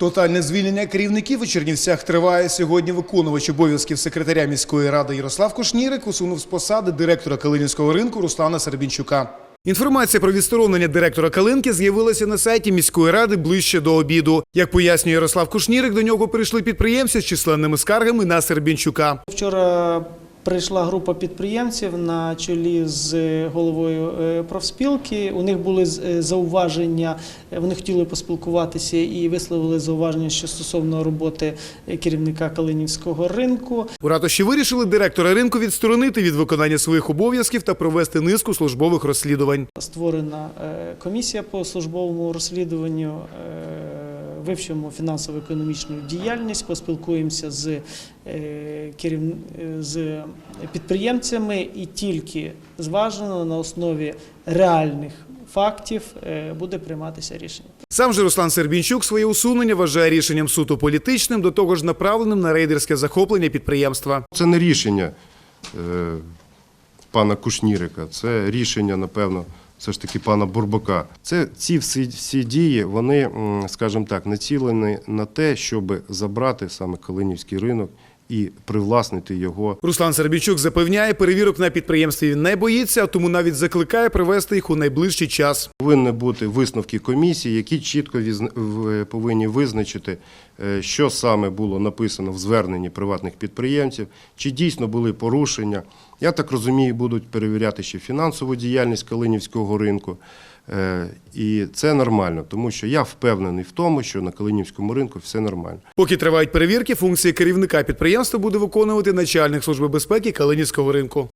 Тотальне звільнення керівників у Чернівцях триває. Сьогодні виконувач обов'язків секретаря міської ради Ярослав Кушнірик усунув з посади директора Калинівського ринку Руслана Сербінчука. Інформація про відсторонення директора Калинки з'явилася на сайті міської ради ближче до обіду. Як пояснює Ярослав Кушнірик, до нього прийшли підприємці з численними скаргами на Сербінчука. Вчора прийшла група підприємців на чолі з головою е, профспілки. У них були е, зауваження, е, вони хотіли поспілкуватися і висловили зауваження що стосовно роботи е, керівника Калинівського ринку. У ратуші вирішили директора ринку відсторонити від виконання своїх обов'язків та провести низку службових розслідувань. Створена е, комісія по службовому розслідуванню. Вивчимо фінансово-економічну діяльність, поспілкуємося з, е, е, з підприємцями і тільки зважено на основі реальних фактів е, буде прийматися рішення. Сам же Руслан Сербінчук своє усунення вважає рішенням суто політичним, до того ж направленим на рейдерське захоплення підприємства. Це не рішення е, пана Кушнірика, це рішення, напевно, все ж таки пана Бурбака. Це ці всі, всі дії, вони, скажімо так, націлені на те, щоб забрати саме Калинівський ринок і привласнити його Руслан Сербінчук запевняє, перевірок на підприємстві не боїться, тому навіть закликає провести їх у найближчий час. Повинні бути висновки комісії, які чітко візна- повинні визначити, е, що саме було написано в зверненні приватних підприємців, чи дійсно були порушення. Я так розумію, будуть перевіряти ще фінансову діяльність Калинівського ринку. Е, І це нормально, тому що я впевнений в тому, що на Калинівському ринку все нормально. Поки тривають перевірки, функції керівника підприємства буде виконувати начальник служби безпеки Калинівського ринку.